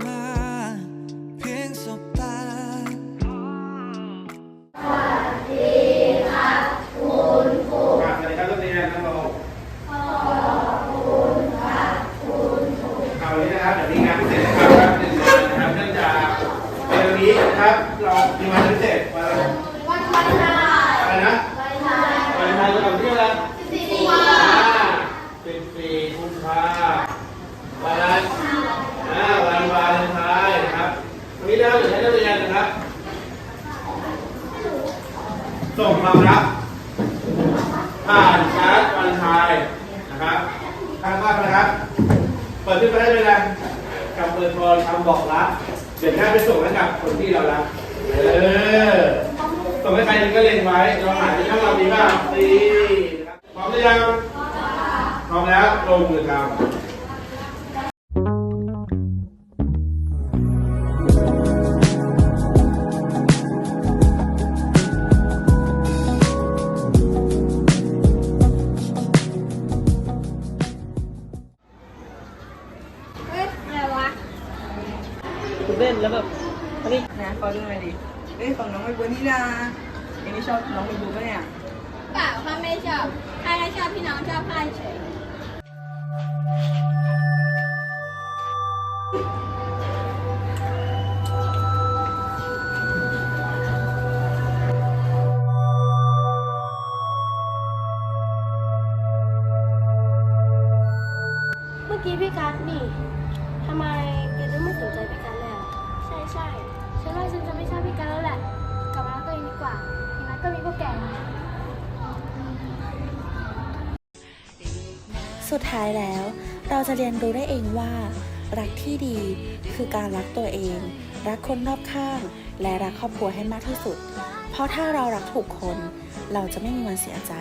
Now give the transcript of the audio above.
ไนวันนี้นะครับ เรามีวันพิเศษวันอะไรวันวาเลนไทน์อะไรนะวาเลนไทน์วาเลนไทน์เราที่อะไรสิบสี่สิบสี่กุมภาวันอะไรอ่าวันวาเลนไทน์นะครับวันนี้นะครับเดี๋ยวให้นักเรียนนะครับ ส่งความรักผ่านชาร์จวันไทยนะครับทางภาพนะครับ เปิดขึ้นมาได้เลยนะกับเปิดพรคำบอกรัก เดี๋ยวแค่ไปส่งให้กับคนที่เรารัก เออ ส่งให้ใครนึงก็เล็งไว้ เราหาที่ช่องเรามีบ้างดีนะครับพร้อมหรือยัง พร้อมแล้วลงมือทำ คุณเล่นแล้วแบบอันนี้นะขอดูหน่อยดิเอ้ยของน้องไม่บัวนี่นาเอ็งนี่ชอบน้องไม่บัวปะเนี่ยเปล่าค่ะไม่ชอบใครก็ชอบพี่น้องชอบพ่ายเฉยเมื่อกี้พี่กัสนี่ทำไมแกถึงไม่สนใจพี่กัสเลยอะใช่ใช่ฉันว่าฉันจะไม่ชอบพี่กัสแล้วแหละ กลับมารักตัวเองดีกว่าอย่างนั้นก็มีพวกแกนะสุดท้ายแล้ว เราจะเรียนรู้ได้เองว่า รักที่ดีคือการรักตัวเอง รักคนรอบข้าง และรักครอบครัวให้มากที่สุด เพราะถ้าเรารักถูกคน เราจะไม่มีวันเสียใจ